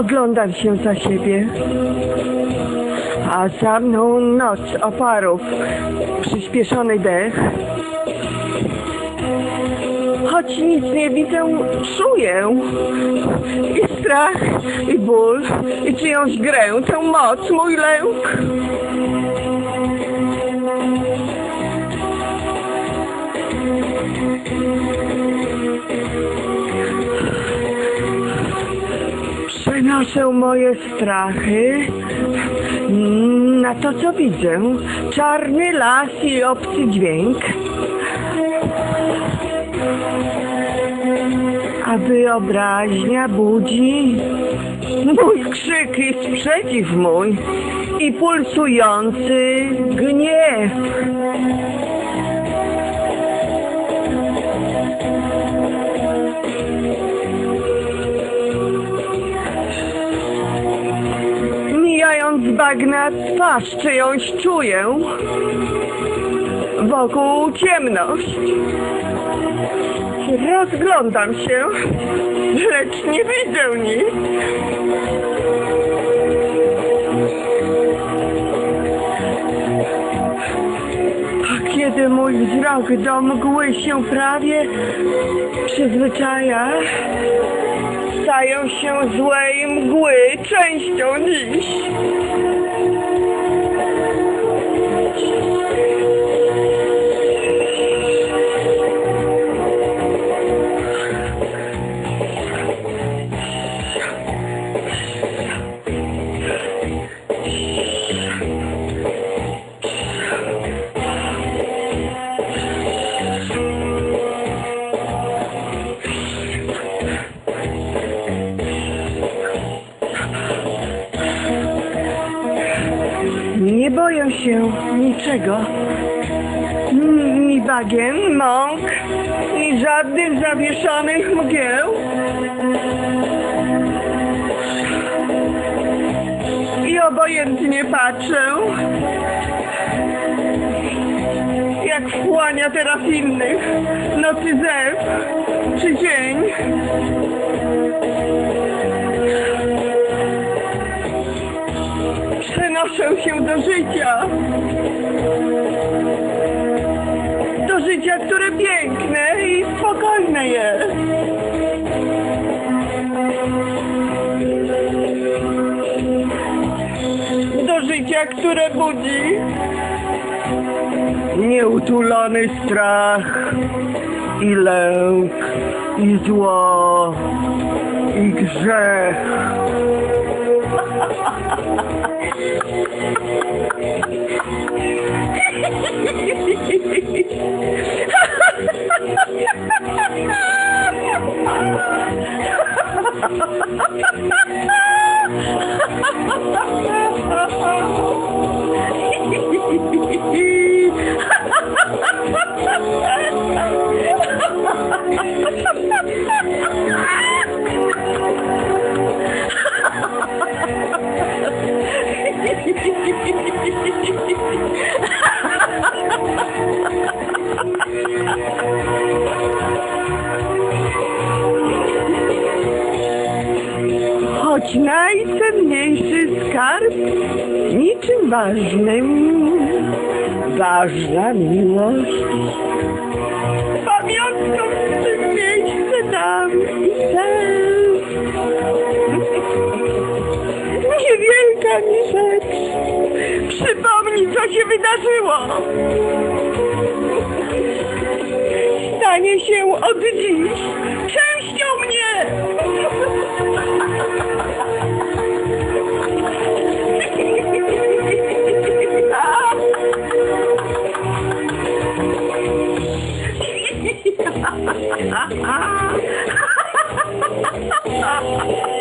Oglądam się za siebie. A za mną noc oparów, przyspieszony dech. Choć nic nie widzę, czuję i strach, i ból, i czyjąś grę, tę moc, mój lęk. Przenoszę moje strachy na to, co widzę. Czarny las i obcy dźwięk. A wyobraźnia budzi mój krzyk i sprzeciw mój i pulsujący gniew. Bagna twarz czyjąś czuję. Wokół ciemność. Rozglądam się Lecz nie widzę nic. A kiedy mój wzrok do mgły się prawie przyzwyczaja Stają się złej mgły częścią dziś. Nie boję się niczego. N- Ni bagien, mąk, ni żadnych zawieszonych mgieł. I obojętnie patrzę, jak wchłania teraz innych nocy zew czy dzień. Przenoszę się do życia. Do życia, które piękne i spokojne jest. Do życia, które budzi nieutulony strach i lęk i zło i grzech. Ha ha ha! Choć najcenniejszy skarb niczym ważnym, ważna miłość. Pamiątką mi rzecz. Przypomnij, co się wydarzyło. Stanie się od dziś częścią mnie. Ha ha ha ha!